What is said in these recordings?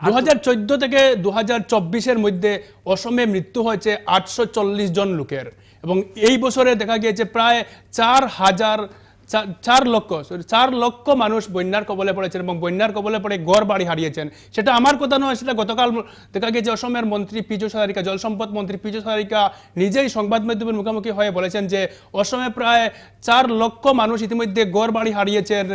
দু হাজার চোদ্দ থেকে দু হাজার চব্বিশের মধ্যে অসমে মৃত্যু হয়েছে আটশো চল্লিশ জন লোকের। এবং এই বছরে দেখা গিয়েছে প্রায় চার হাজার চার লক্ষ চার লক্ষ মানুষ বন্যার কবলে পড়েছেন এবং বন্যার কবলে পড়ে গড় বাড়ি হারিয়েছেন। সেটা আমার কথা নয়, সেটা গতকাল দেখা গিয়েছে অসমের মন্ত্রী পীযুষ হাজারিকা জলসম্পদ মন্ত্রী পীযুষ হাজারিকা নিজেই সংবাদ মাধ্যমের মুখোমুখি হয়ে বলেছেন যে অসমে প্রায় চার লক্ষ মানুষ ইতিমধ্যে গড় বাড়ি হারিয়েছেন।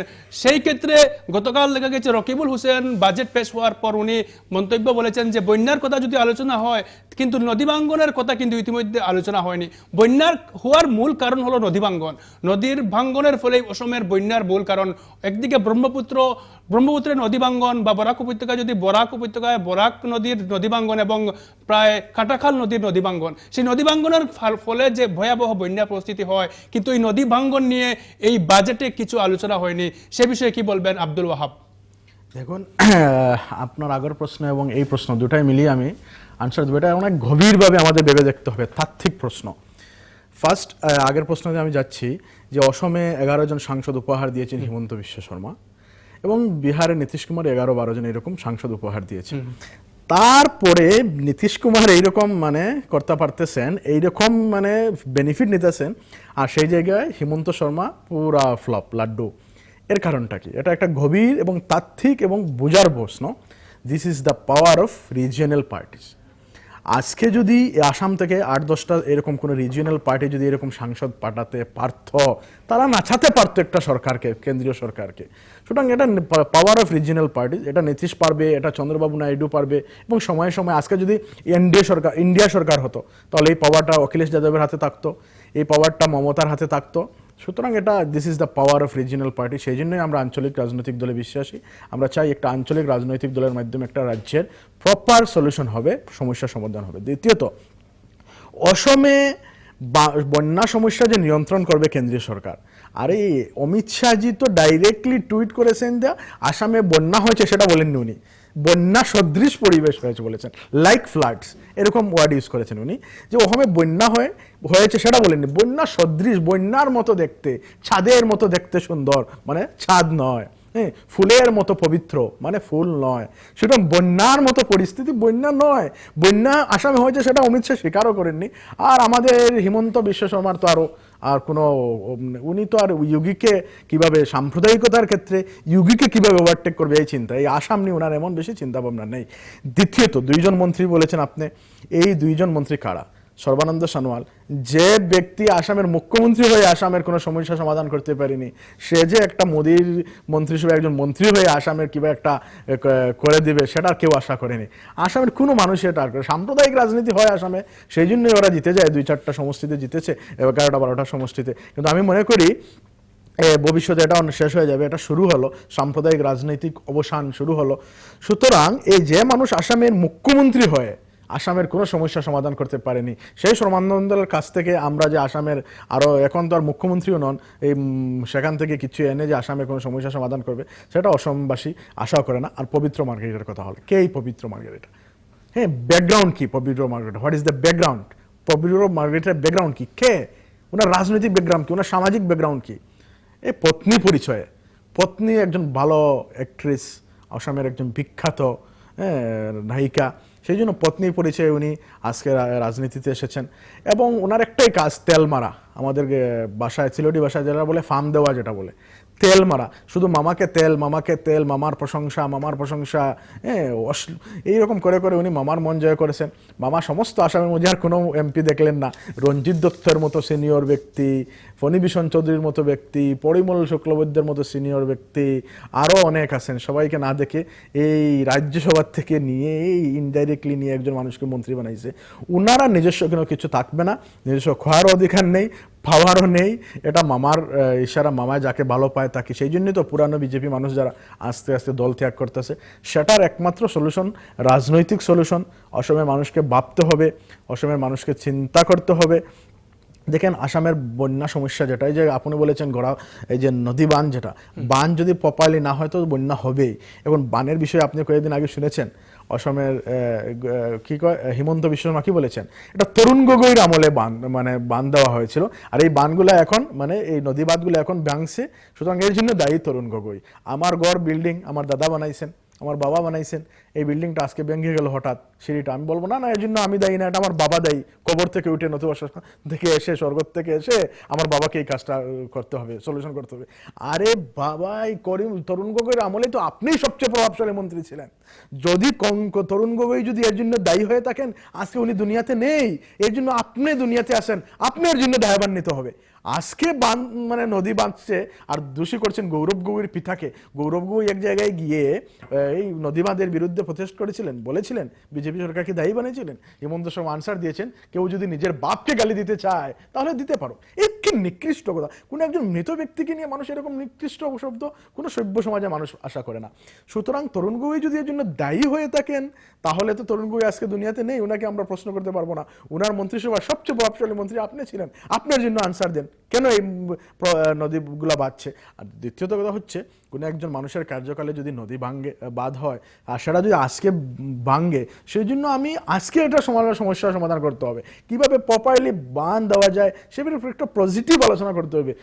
সেই ক্ষেত্রে গতকাল দেখা গেছে রকিবুল হোসেন বাজেট পেশ হওয়ার পর উনি মন্তব্য বলেছেন যে বন্যার কথা যদি আলোচনা হয়, কিন্তু নদী ভাঙ্গনের কথা কিন্তু ইতিমধ্যে আলোচনা হয়নি। বন্যার হওয়ার মূল কারণ হলো নদী ভাঙ্গন নদীর ভাঙ্গনের ফলে অসমের বন্যার মূল কারণ একদিকে ব্রহ্মপুত্র ব্রহ্মপুত্রের নদী ভাঙ্গন বা বরাক উপত্যকা, যদি বরাক উপত্যকায় বরাক নদীর নদী ভাঙ্গন এবং প্রায় কাটাখাল নদীর নদী ভাঙ্গন, সেই নদী ভাঙ্গনের ফলে যে ভয়াবহ বন্যা পরিস্থিতি হয়, কিন্তু এই নদী ভাঙ্গন নিয়ে এই বাজেটে কিছু আলোচনা হয়নি। সে বিষয়ে কি বলবেন আব্দুল ওয়াহাব? দেখুন, আপনার আগের প্রশ্ন এবং এই প্রশ্ন দুটাই মিলিয়ে আমি আনসার দেবো। এটা অনেক গভীরভাবে আমাদের ভেবে দেখতে হবে, তাত্ত্বিক প্রশ্ন। ফার্স্ট আগের প্রশ্নতে আমি যাচ্ছি যে অসমে এগারো জন সাংসদ উপহার দিয়েছেন হিমন্ত বিশ্ব শর্মা এবং বিহারে নীতিশ কুমার এগারো বারো জন এরকম সাংসদ উপহার দিয়েছেন। তারপরে নীতিশ কুমার এইরকম মানে করতে পারতেছেন এইরকম মানে বেনিফিট নিতেছেন আর সেই জায়গায় হিমন্ত শর্মা পুরা ফ্লপ লাড্ডু। এর কারণটা কি? এটা একটা গভীর এবং তাত্ত্বিক এবং বোঝার প্রশ্ন। This is the power of regional parties আজকে যদি আসাম থেকে আট, দশটা এরকম কোনো রিজিয়নাল পার্টি যদি এরকম সাংসদ পাঠাতে পারত, তারা নাচাতে পারতো একটা সরকারকে, কেন্দ্রীয় সরকারকে। সুতরাং এটা পাওয়ার অফ রিজিয়নাল পার্টি এটা নীতিশ পারবে, এটা চন্দ্রবাবু নাইডু পারবে, এবং সময়ে সময়ে আজকে যদি এনডিএ সরকার, ইন্ডিয়া সরকার হতো, তাহলে এই পাওয়ারটা অখিলেশ যাদবের হাতে থাকতো, এই পাওয়ারটা মমতার হাতে থাকতো। সুতরাং এটা this is the power of regional party সেই জন্যই আমরা আঞ্চলিক রাজনৈতিক দলে বিশ্বাসী। আমরা চাই একটা আঞ্চলিক রাজনৈতিক দলের মাধ্যমে একটা রাজ্যের প্রপার সলিউশন হবে, সমস্যা সমাধান হবে। দ্বিতীয়ত, অসমে বন্যা সমস্যা যে নিয়ন্ত্রণ করবে কেন্দ্রীয় সরকার, আরে অমিত শাহজি তো ডাইরেক্টলি টুইট করেছেন যে আসামে বন্যা হয়েছে সেটা বলেননি উনি। বন্যা সদৃশ পরিবেশ হয়েছে বলেছেন। লাইক ফ্লাডস এরকম ওয়ার্ড ইউজ করেছেন উনি। যে ওখানে বন্যা হয়ে, হয়েছে সেটা বলেননি। বন্যা সদৃশ বন্যার মতো দেখতে, ছাদের মতো দেখতে সুন্দর মানে ছাদ নয়। হ্যাঁ ফুলের মতো পবিত্র মানে ফুল নয়। সুতরাং বন্যার মতো পরিস্থিতি বন্যা নয়। বন্যা আসামে হয়েছে সেটা অমিত শাহ স্বীকারও করেননি। আর আমাদের হিমন্ত বিশ্ব শর্মার তো আরও আর কোনো উনি তো আর ইউগিকে কীভাবে সাম্প্রদায়িকতার ক্ষেত্রে, ইউগিকে কীভাবে ওভারটেক করবে এই চিন্তা, এই আসাম নিয়ে ওনার এমন বেশি চিন্তা ভাবনা নেই। দ্বিতীয়ত, দুইজন মন্ত্রী বলেছেন আপনি, এই দুইজন মন্ত্রী কারা? সর্বানন্দ সোনোয়াল, যে ব্যক্তি আসামের মুখ্যমন্ত্রী হয়ে আসামের কোনো সমস্যা সমাধান করতে পারেনি, সে যে একটা মোদির মন্ত্রী হিসেবে একজন মন্ত্রী হয়ে আসামের কিবা একটা করে দিবে, সেটা কেউ আশা করেনি। আসামের কোনো মানুষ এটা করে, সাম্প্রদায়িক রাজনীতি হয় আসামে সেই জন্যই ওরা জিতে যায় দুই চারটা সমষ্টিতে জিতেছে, এগারোটা, বারোটা সমষ্টিতে। কিন্তু আমি মনে করি ভবিষ্যতে এটা শেষ হয়ে যাবে, এটা শুরু হলো, সাম্প্রদায়িক রাজনৈতিক অবসান শুরু হলো। সুতরাং এই যে মানুষ আসামের মুখ্যমন্ত্রী হয়ে আসামের কোনো সমস্যা সমাধান করতে পারেনি। সেই সর্বানন্দের কাছ থেকে আমরা যে আসামের আরও এখন তো আর মুখ্যমন্ত্রীও নন এই সেখান থেকে কিছু এনে যে আসামের কোনো সমস্যা সমাধান করবে সেটা অসমবাসী আশাও করে না। আর পবিত্র মার্কেটের কথা হলো কে এই পবিত্র মার্কেট হ্যাঁ ব্যাকগ্রাউন্ড কি Pabitra market what is the background Pabitra মার্কেটের ব্যাকগ্রাউন্ড কি? কে? ওনার রাজনৈতিক ব্যাকগ্রাউন্ড কি? ওনার সামাজিক ব্যাকগ্রাউন্ড কি? এই পত্নী পরিচয়ে। পত্নী একজন ভালো অ্যাক্ট্রেস আসামের একজন বিখ্যাত হ্যাঁ, নায়িকা। সেই জন্য পত্নী পরিচয়ে উনি আজকে রাজনীতিতে এসেছেন। এবং ওনার একটাই কাজ তেল মারা আমাদের বাসায় সিলোডি ভাষায় যারা বলে, ফার্ম দেওয়া যেটা বলে। তেল মারা। শুধু মামাকে তেল মামাকে তেল, মামার প্রশংসা মামার প্রশংসা হ্যাঁ এইরকম করে করে উনি মামার মন জয় করেছেন। মামা সমস্ত আসামের মধ্যে আর কোনো এমপি দেখলেন না। রঞ্জিত দত্তের মতো সিনিয়র ব্যক্তি ফণিভীষণ চৌধুরীর মতো ব্যক্তি, পরিমল শুক্লবৈদ্যের মতো সিনিয়র ব্যক্তি আরও অনেক আছেন। সবাইকে না দেখে এই রাজ্যসভার থেকে নিয়ে, এই ইনডাইরেক্টলি নিয়ে একজন মানুষকে মন্ত্রী বানাইছে। উনারা নিজস্ব কোনো কিছু থাকবে না। নিজস্ব খাওয়ার অধিকার নেই। পাওয়ারও নেই। এটা মামার ইশারা মামায় যাকে ভালো পায় তাকে। সেই জন্যই তো পুরানো বিজেপি মানুষ যারা আস্তে আস্তে দল ত্যাগ করতেছে সেটার একমাত্র সলিউশন রাজনৈতিক সলিউশন অসমের মানুষকে ভাবতে হবে অসমের মানুষকে চিন্তা করতে হবে। দেখেন আসামের বন্যা সমস্যা যেটা এই যে আপনি বলেছেন গড়া এই যে নদী বান যেটা বান যদি প্রপারলি না হয় তো বন্যা হবেই। এবং বানের বিষয়ে আপনি কয়েকদিন আগে শুনেছেন অসমের কি কয় হিমন্ত বিশ্ব শর্মা কি বলেছেন? এটা তরুণ গগৈর আমলে বান মানে বান দেওয়া হয়েছিল। আর এই বানগুলো এখন মানে এই নদী বাঁধগুলো এখন ভাঙছে। সুতরাং এর জন্য দায়ী তরুণ গগৈ। আমার গড় বিল্ডিং আমার দাদা বানাইছেন। আমার বাবা বানাইছেন, এই বিল্ডিংটা আজকে ভেঙে গেল হঠাৎ, সিঁড়িটা। আমি বলব, না না এর জন্য আমি দায়ী না, এটা আমার বাবা দায়ী। কবর থেকে উঠে নতুবা থেকে এসে স্বর্গ থেকে এসে আমার বাবাকে এই কাজটা করতে হবে সলিউশন করতে হবে। আরে বাবা, এই করিম, তরুণ গগৈর আমলে তো আপনিই সবচেয়ে প্রভাবশালী মন্ত্রী ছিলেন। যদি তরুণ গগৈ যদি এর জন্য দায়ী হয়ে থাকেন, আজকে উনি দুনিয়াতে নেই, এর জন্য আপনি দুনিয়াতে আসেন, আপনি এর জন্য দায়বান্বিত হবে। আজকে বান মানে নদী বাঁধছে আর দোষী করছেন গৌরব গগৈর পিতাকে। গৌরব গগৈ এক জায়গায় গিয়ে এই নদী বাঁধের বিরুদ্ধে প্রচেষ্ট করেছিলেন, বলেছিলেন, বিজেপি সরকারকে দায়ী বানিয়েছিলেন। হিমন্ত শর্মা আনসার দিয়েছেন, কেউ যদি নিজের বাপকে গালি দিতে চায়, তাহলে দিতে পারো। এর কি নিকৃষ্ট কথা? কোনো একজন মৃত ব্যক্তিকে নিয়ে মানুষ এরকম নিকৃষ্ট শব্দ কোনো সভ্য সমাজে মানুষ আশা করে না। সুতরাং তরুণ গগৈ যদি এর জন্য দায়ী হয়ে থাকেন, তাহলে তো তরুণ গগৈ আজকে দুনিয়াতে নেই, ওনাকে আমরা প্রশ্ন করতে পারব না। ওনার মন্ত্রিসভার সবচেয়ে প্রভাবশালী মন্ত্রী আপনি ছিলেন। আপনার জন্য আনসার দেন, কেন এই নদীগুলো বাঁধছে? আর দ্বিতীয়ত কথা হচ্ছে, কোনো একজন মানুষের কার্যকালে যদি নদী ভাঙ্গে বাদ হয়, আর সেটা যদি আজকে ভাঙ্গে সেই জন্য আমি আজকে এটা সমাধান সমস্যার সমাধান করতে হবে। কীভাবে প্রপারলি বান দেওয়া যায় সে একটা পজিটিভ আলোচনা করতে হবে